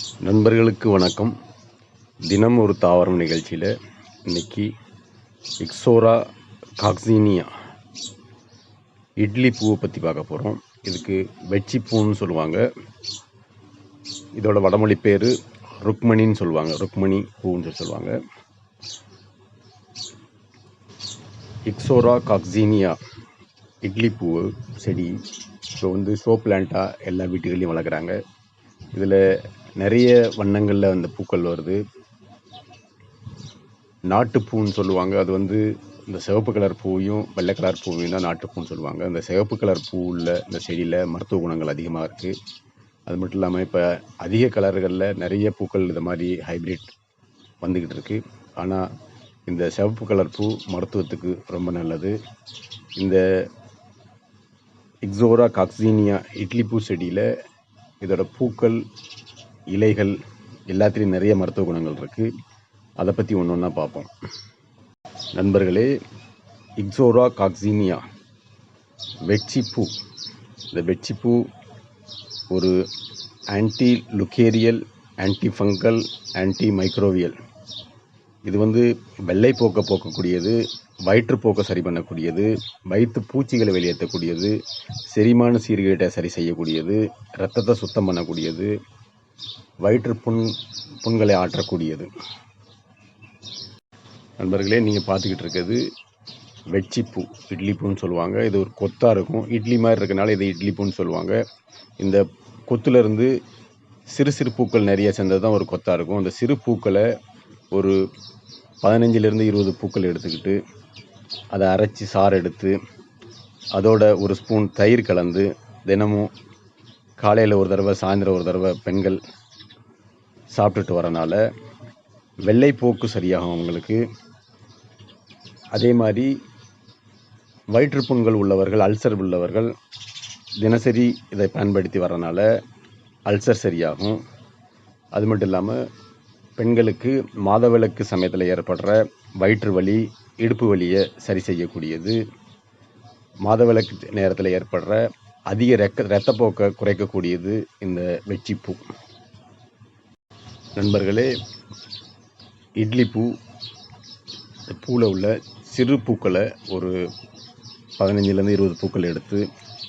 நண்பர்களுக்கு வணக்கம். தினம் ஒரு தாவரம் நிகழ்ச்சியில் இன்னைக்கு இக்ஸோரா காக்ஸீனியா இட்லி பூவை பற்றி பார்க்க போகிறோம் இதுக்கு வெச்சி பூன்னு சொல்லுவாங்க. இதோட வடமொழி பேர் ருக்மணின்னு சொல்லுவாங்க. ருக்மணி பூன்னு சொல்லி சொல்லுவாங்க. இக்ஸோரா காக்ஸீனியா இட்லி பூ செடி இப்போ வந்து ஷோ பிளான்ட்டாக எல்லா வீட்டுகள்லையும் வளர்க்குறாங்க. இதில் நிறைய வண்ணங்களில் அந்த பூக்கள் வருது. நாட்டுப்பூன்னு சொல்லுவாங்க. அது வந்து இந்த சிவப்பு கலர் பூவையும் வெள்ளை கலர் பூவையும் தான் நாட்டுப்பூன்னு சொல்லுவாங்க. அந்த சிவப்பு கலர் பூவில் இந்த செடியில் மருத்துவ குணங்கள் அதிகமாக இருக்குது அது மட்டும் இல்லாமல் இப்போ அதிக கலர்களில் நிறைய பூக்கள் இது மாதிரி ஹைப்ரிட் வந்துக்கிட்டு இருக்குது ஆனால் இந்த சிவப்பு கலர் பூ மருத்துவத்துக்கு ரொம்ப நல்லது. இந்த எக்ஸோரா காக்ஸீனியா இட்லி பூ செடியில் இதோட பூக்கள் இலைகள் எல்லாத்துலேயும் நிறைய மருத்துவ குணங்கள் இருக்குது அதை பற்றி ஒன்று ஒன்றா பார்ப்போம். நண்பர்களே இக்ஸோரா காக்ஸீனியா வெட்சிப்பூ. இந்த வெட்சிப்பூ ஒரு ஆன்டி லுக்கேரியல் ஆன்டி ஃபங்கல் ஆன்டி மைக்ரோவியல் இது வந்து வெள்ளை போக்க போக்கக்கூடியது வயிற்றுப்போக்கை சரி பண்ணக்கூடியது வயிற்று பூச்சிகளை வெளியேற்றக்கூடியது செரிமான சீர்கேட்டை சரி செய்யக்கூடியது ரத்தத்தை சுத்தம் பண்ணக்கூடியது வயிற்று புண் புண்களை ஆற்றக்கூடியது. நண்பர்களே நீங்கள் பார்த்துக்கிட்டு இருக்கிறது வெச்சிப்பூ இட்லி பூன்னு சொல்லுவாங்க. இது ஒரு கொத்தாக இருக்கும். இட்லி மாதிரி இருக்கனால இது இட்லி பூன்னு சொல்லுவாங்க. இந்த கொத்துலேருந்து சிறு சிறு பூக்கள் நிறைய சேர்ந்தது தான் ஒரு கொத்தாக இருக்கும். அந்த சிறு பூக்களை ஒரு பதினஞ்சிலேருந்து இருபது பூக்கள் எடுத்துக்கிட்டு அதை அரைச்சி சாறு எடுத்து அதோட ஒரு ஸ்பூன் தயிர் கலந்து தினமும் காலையில் ஒரு தடவை சாயந்தரம் ஒரு தடவை பெண்கள் சாப்பிட்டுட்டு வரனால வெள்ளைப்போக்கு சரியாகும் அவங்களுக்கு. அதே மாதிரி வயிற்றுப்புண்கள் உள்ளவர்கள் அல்சர் உள்ளவர்கள் தினசரி இதை பயன்படுத்தி வரனால அல்சர் சரியாகும். அது மட்டும் இல்லாமல் பெண்களுக்கு மாதவிலக்கு சமயத்தில் ஏற்படுற வயிற்று வலி இடுப்பு வலியை சரி செய்யக்கூடியது. மாதவிலக்கு நேரத்தில் ஏற்படுற அதிக ரெக்க இரத்தப்போக்கை குறைக்கக்கூடியது இந்த வெச்சிப்பூ நண்பர்களே இட்லி பூ பூவில் உள்ள சிறு பூக்களை ஒரு பதினஞ்சுலேருந்து இருபது பூக்கள் எடுத்து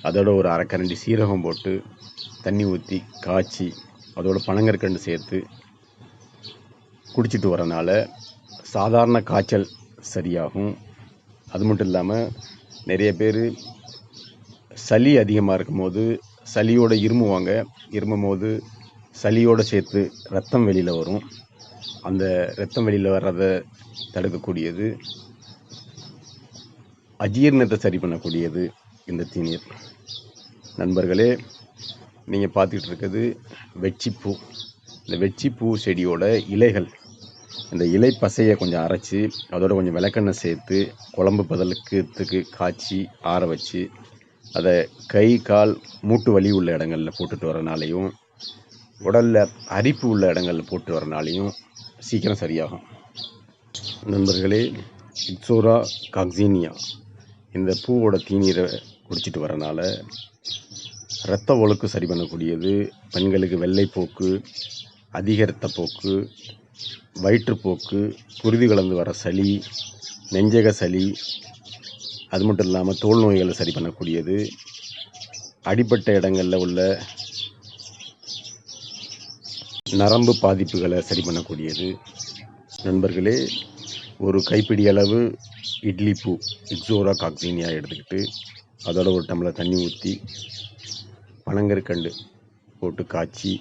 அதோட ஒரு அரைக்கரண்டி சீரகம் போட்டு தண்ணி ஊற்றி காய்ச்சி அதோட பனங்கற்கண்டு சேர்த்து குடிச்சிட்டு வரனால சாதாரண காய்ச்சல் சரியாகும். அது மட்டும் இல்லாமல் நிறைய பேர் சளி அதிகமாக இருக்கும்போது சளியோட இருமுவாங்க இருமும் போது சளியோடு சேர்த்து ரத்தம் வெளியில் வரும். அந்த ரத்தம் வெளியில் வர்றதை தடுக்கக்கூடியது. அஜீரணத்தை சரி பண்ணக்கூடியது இந்த தீநீர். நண்பர்களே நீங்கள் பார்த்துக்கிட்டு இருக்கிறது வெச்சிப்பூ. இந்த வெச்சிப்பூ செடியோட இலைகள் இந்த இலை பசையை கொஞ்சம் அரைச்சி அதோட கொஞ்சம் விளக்கெண்ணெய் சேர்த்து குழம்பு பதலுக்கு காய்ச்சி ஆற வச்சு அதை கை கால் மூட்டு வலி உள்ள இடங்களில் போட்டுட்டு வரனாலையும் உடலில் அரிப்பு உள்ள இடங்களில் போட்டு வரனாலையும் சீக்கிரம் சரியாகும். நண்பர்களே இக்ஸோரா காக்சீனியா. இந்த பூவோட தீநீரை குடிச்சிட்டு வரனால இரத்த ஒழுக்கு சரி பண்ணக்கூடியது பெண்களுக்கு வெள்ளைப்போக்கு அதிக இரத்தப்போக்கு வயிற்றுப்போக்கு குருதி கலந்து வர சளி நெஞ்சக சளி அது மட்டும் இல்லாமல் தோல் நோய்களை சரி பண்ணக்கூடியது அடிப்பட்ட இடங்களில் உள்ள நரம்பு பாதிப்புகளை சரி பண்ணக்கூடியது. நண்பர்களே ஒரு கைப்பிடி அளவு இட்லி பூ இக்ஸோரா காக்சீனியா எடுத்துக்கிட்டு அதோட ஒரு டம்ளர் தண்ணி ஊற்றி பனங்கற்கண்டு போட்டு காய்ச்சி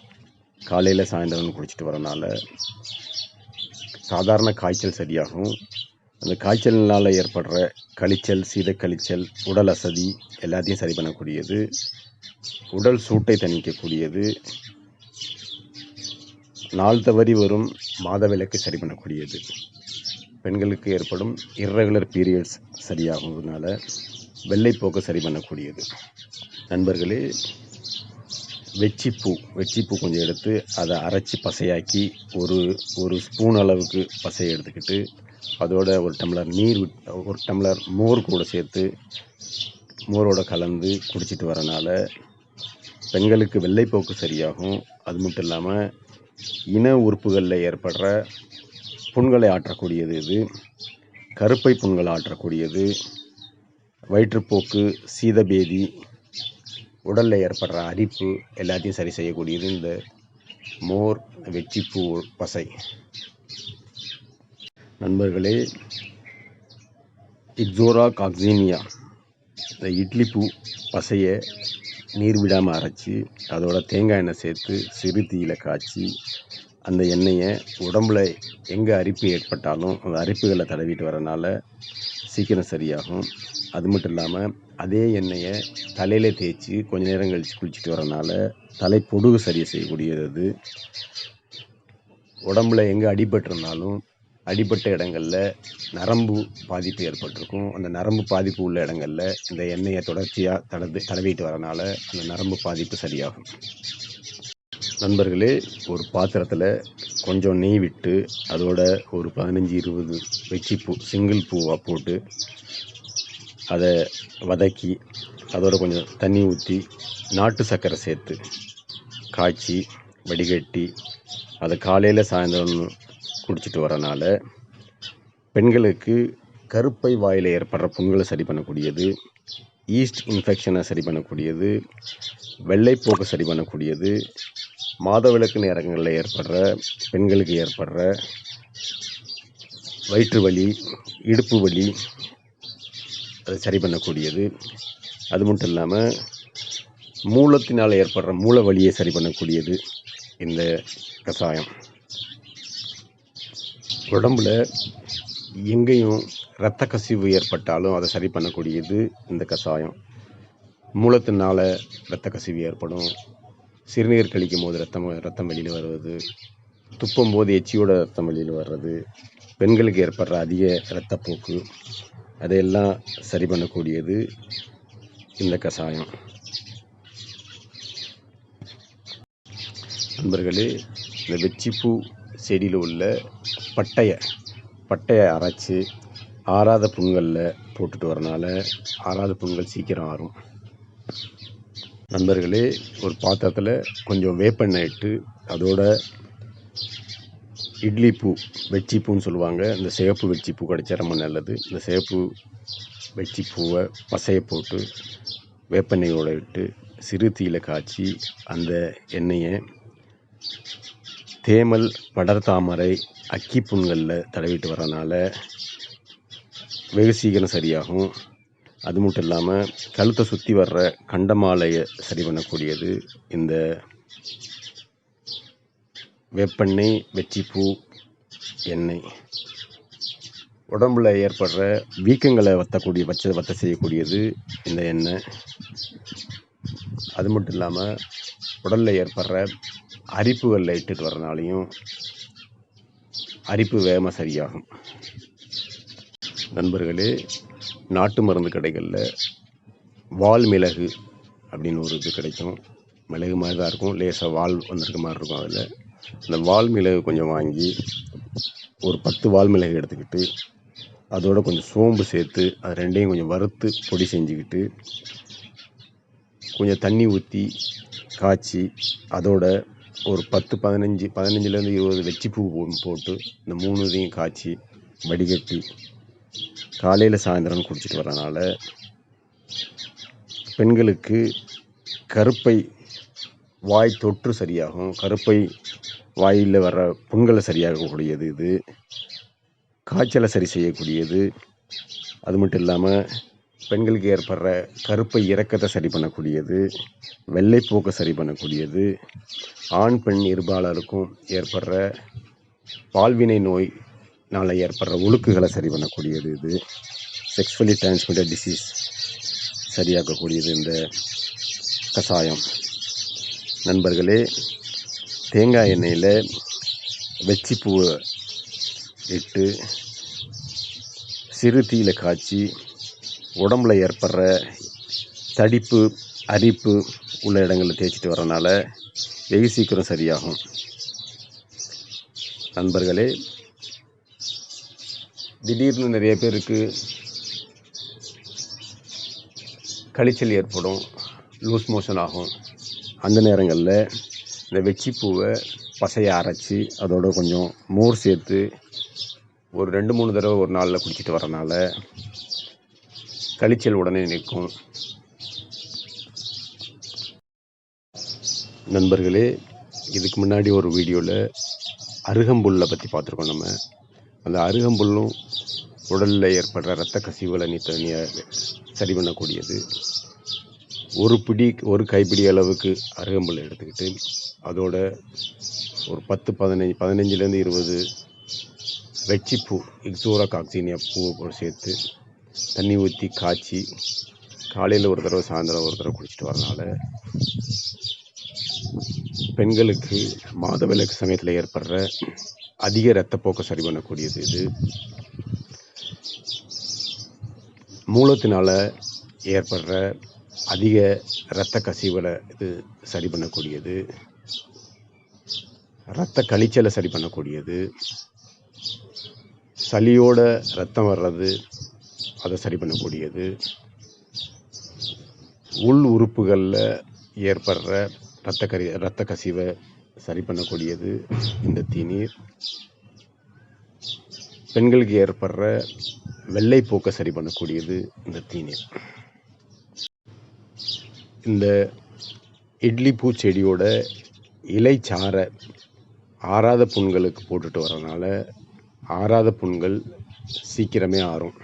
காலையில் சாயந்தரம் குடிச்சிட்டு வரனால சாதாரண காய்ச்சல் சரியாகும். அந்த காய்ச்சல்னால் ஏற்படுற கழிச்சல் சீதக்கழிச்சல் உடல் அசதி எல்லாத்தையும் சரி பண்ணக்கூடியது. உடல் சூட்டை தணிக்கக்கூடியது. நாள் தவறி வரும் மாதவிலக்கு சரி பண்ணக்கூடியது பெண்களுக்கு ஏற்படும் இர்ரெகுலர் பீரியட்ஸ் சரியாகிறதுனால வெள்ளைப்போக்கு சரி பண்ணக்கூடியது நண்பர்களே வெச்சிப்பூ வெச்சிப்பூ கொஞ்சம் எடுத்து அதை அரைச்சி பசையாக்கி ஒரு ஒரு ஸ்பூன் அளவுக்கு பசையை எடுத்துக்கிட்டு அதோட ஒரு டம்ளர் நீர் விட்- ஒரு டம்ளர் மோர் கூட சேர்த்து மோரோட கலந்து குடிச்சிட்டு வரனால பெண்களுக்கு வெள்ளைப்போக்கு சரியாகும். அது மட்டும் இல்லாமல் இன உறுப்புகளில் ஏற்படுற புண்களை ஆற்றக்கூடியது இது. கருப்பை புண்களை ஆற்றக்கூடியது. வயிற்றுப்போக்கு சீதபேதி உடலில் ஏற்படுற அரிப்பு எல்லாத்தையும் சரி செய்யக்கூடியது இந்த மோர் வெற்றிப்பூ பசை. நண்பர்களே இக்ஸோரா காக்சீனியா இந்த இட்லி பூ பசையை நீர் விடாமல் அரைச்சி அதோட தேங்காய் எண்ணெய் சேர்த்து சிறு தீயில காய்ச்சி அந்த எண்ணெயை உடம்புல எங்கே அரிப்பு ஏற்பட்டாலும் அந்த அரிப்புகளை தடவிட்டு வரனால சீக்கிரம் சரியாகும். அது மட்டும் இல்லாமல் அதே எண்ணெயை தலையில் தேய்ச்சி கொஞ்ச நேரம் கழித்து குளிச்சுட்டு வரனால தலை பொடுகு சரியாக செய்யக்கூடியது உடம்புல எங்கே அடிபட்டிருந்தாலும் அடிபட்ட இடங்கள்ல நரம்பு பாதிப்பு ஏற்பட்டிருக்கும். அந்த நரம்பு பாதிப்பு உள்ள இடங்கள்ல இந்த எண்ணெயை தொடர்ச்சியாக தடவி தடவிட்டு வரனால அந்த நரம்பு பாதிப்பு சரியாகும். நண்பர்களே ஒரு பாத்திரத்தில் கொஞ்சம் நெய் விட்டு அதோட ஒரு பதினஞ்சு இருபது வெச்சி பூ சிங்கிள் பூவாக போட்டு அதை வதக்கி அதோட கொஞ்சம் தண்ணி ஊற்றி நாட்டு சர்க்கரை சேர்த்து காய்ச்சி வடிகட்டி அதை காலையில் சாயந்தரம் குடிச்சிட்டு வரனால பெண்களுக்கு கருப்பை வாயில் ஏற்படுற புண்களை சரி பண்ணக்கூடியது ஈஸ்ட் இன்ஃபெக்ஷனை சரி பண்ணக்கூடியது வெள்ளைப்போக்கு சரி பண்ணக்கூடியது மாதவிளக்கு நேரங்களில் ஏற்படுற பெண்களுக்கு ஏற்படுற வயிற்று வலி இடுப்பு வலி அதை சரி பண்ணக்கூடியது. அது மட்டும் இல்லாமல் மூலத்தினால் ஏற்படுற மூல வலியை சரி பண்ணக்கூடியது இந்த கஷாயம் உடம்புல எங்கேயும் இரத்த கசிவு ஏற்பட்டாலும் அதை சரி பண்ணக்கூடியது இந்த கஷாயம். மூலத்தினால இரத்த கசிவு ஏற்படும். சிறுநீர் கழிக்கும் போது ரத்தம் ரத்தம் வெளியில் வருவது. துப்பும் போது எச்சியோட ரத்தம் வெளியில் வர்றது. பெண்களுக்கு ஏற்படுற அதிக இரத்தப்போக்கு. அதையெல்லாம் சரி பண்ணக்கூடியது இந்த கஷாயம். நண்பர்களே இந்த வெச்சிப்பூ செடியில் உள்ள பட்டையை பட்டையை அரைச்சி ஆறாத புண்களில் போட்டுட்டு வரனால ஆறாத புண்கள் சீக்கிரம் ஆறும். நண்பர்களே ஒரு பாத்திரத்தில் கொஞ்சம் வேப்பெண்ணெய் இட்டு அதோட இட்லி பூ வெச்சி பூன்னு சொல்லுவாங்க. இந்த சிகப்பு வெச்சி பூ கிடைச்சா ரொம்ப நல்லது. இந்த சிகப்பு வெச்சி பூவை பசையை போட்டு வேப்பெண்ணெயோடு இட்டு சிறு தீயில காய்ச்சி அந்த எண்ணெயை தேமல் படர்தாமரை அக்கி புண்களில் தடவிட்டு வரனால வெகு சீக்கிரம் சரியாகும். அது மட்டும் இல்லாமல் கழுத்தை சுற்றி வர்ற கண்டமாலையை சரி பண்ணக்கூடியது இந்த வேப்பெண்ணெய் வெச்சிப்பூ எண்ணெய். உடம்புல ஏற்படுற வீக்கங்களை வத்தக்கூடிய வச்ச வத்த செய்யக்கூடியது இந்த எண்ணெய். அது மட்டும் இல்லாமல் உடலில் ஏற்படுற அரிப்புகளில் இட்டுட்டு வரனாலையும் அரிப்பு வேகமாக சரியாகும். நண்பர்களே நாட்டு மருந்து கடைகளில் வால் மிளகு அப்படின்னு ஒரு இது கிடைக்கும். மிளகு மாதிரி தான் இருக்கும். லேசாக வால் வந்திருக்க மாதிரி இருக்கும் அதில். அந்த வால் மிளகு கொஞ்சம் வாங்கி ஒரு பத்து வால் மிளகு எடுத்துக்கிட்டு அதோட கொஞ்சம் சோம்பு சேர்த்து அது ரெண்டையும் கொஞ்சம் வறுத்து பொடி செஞ்சுக்கிட்டு கொஞ்சம் தண்ணி ஊற்றி காய்ச்சி அதோட ஒரு பத்து பதினஞ்சு பதினஞ்சுலேருந்து இருபது வெச்சி பூ போட்டு இந்த மூணு இதையும் காய்ச்சி வடிகட்டி காலையில் சாயந்தரம் குடிச்சிட்டு வரனால பெண்களுக்கு கருப்பை வாய் தொற்று சரியாகும். கருப்பை வாயில் வர்ற புண்களை சரியாகக்கூடியது இது. காய்ச்சலை சரி செய்யக்கூடியது. அது மட்டும் இல்லாமல் பெண்களுக்கு ஏற்படுற கருப்பை இறக்கத்தை சரி பண்ணக்கூடியது வெள்ளைப்போக்கை சரி பண்ணக்கூடியது ஆண் பெண் இருபாலருக்கும் ஏற்படுற பால்வினை நோய்னால் ஏற்படுற ஒழுக்குகளை சரி பண்ணக்கூடியது இது. செக்ஸ்வலி டிரான்ஸ்மிட்டட் டிசீஸ் சரியாக்கக்கூடியது இந்த கஷாயம். நண்பர்களே தேங்காய் எண்ணெயில் வெச்சிப்பூவை இட்டு சிறு தீயில காய்ச்சி உடம்புல ஏற்படுற தடிப்பு அரிப்பு உள்ள இடங்களில் தேய்ச்சிட்டு வரனால வெகு சீக்கிரம் சரியாகும். நண்பர்களே திடீர்னு நிறைய பேருக்கு கழிச்சல் ஏற்படும் லூஸ் மோஷன் ஆகும். அந்த நேரங்களில் இந்த வெச்சிப்பூவை பசையை அரைச்சி அதோட கொஞ்சம் மோர் சேர்த்து ஒரு ரெண்டு மூணு தடவை ஒரு நாளில் குடிச்சிட்டு வரனால கழிச்சல் உடனே நிற்கும். நண்பர்களே இதுக்கு முன்னாடி ஒரு வீடியோவில் அருகம்புல்லை பற்றி பார்த்துருக்கோம் நம்ம. அந்த அருகம்புல்லும் உடலில் ஏற்படுற இரத்த கசிவுகளை நீ தனியாக சரி பண்ணக்கூடியது. ஒரு பிடி ஒரு கைப்பிடி அளவுக்கு அருகம்புல் எடுத்துக்கிட்டு அதோட ஒரு பத்து பதினஞ்சு பதினஞ்சுலேருந்து இருபது வெச்சிப்பூ இக்ஸோரா காக்சீனியா பூவை கூட சேர்த்து தண்ணி ஊற்றி காய்ச்சி காலையில் ஒரு தடவை சாயந்தரம் ஒரு தடவை குடிச்சிட்டு வரனால பெண்களுக்கு மாதவிலக்கு சமயத்தில் ஏற்படுற அதிக இரத்தப்போக்கை சரி பண்ணக்கூடியது இது. மூலத்தினால் ஏற்படுற அதிக இரத்த கசிவுகளை இது சரி பண்ணக்கூடியது. இரத்த கழிச்சலை சரி பண்ணக்கூடியது. சளியோட ரத்தம் வர்றது அதை சரி பண்ணக்கூடியது. உள் உறுப்புகளில் ஏற்படுற இரத்த கரி இரத்த கசிவை சரி பண்ணக்கூடியது இந்த தீநீர். பெண்களுக்கு ஏற்படுற வெள்ளைப்போக்கை சரி பண்ணக்கூடியது இந்த தீநீர். இந்த இட்லி பூச்செடியோட இலைச்சார ஆறாத புண்களுக்கு போட்டுட்டு வரனால ஆறாத புண்கள் சீக்கிரமே ஆறும்.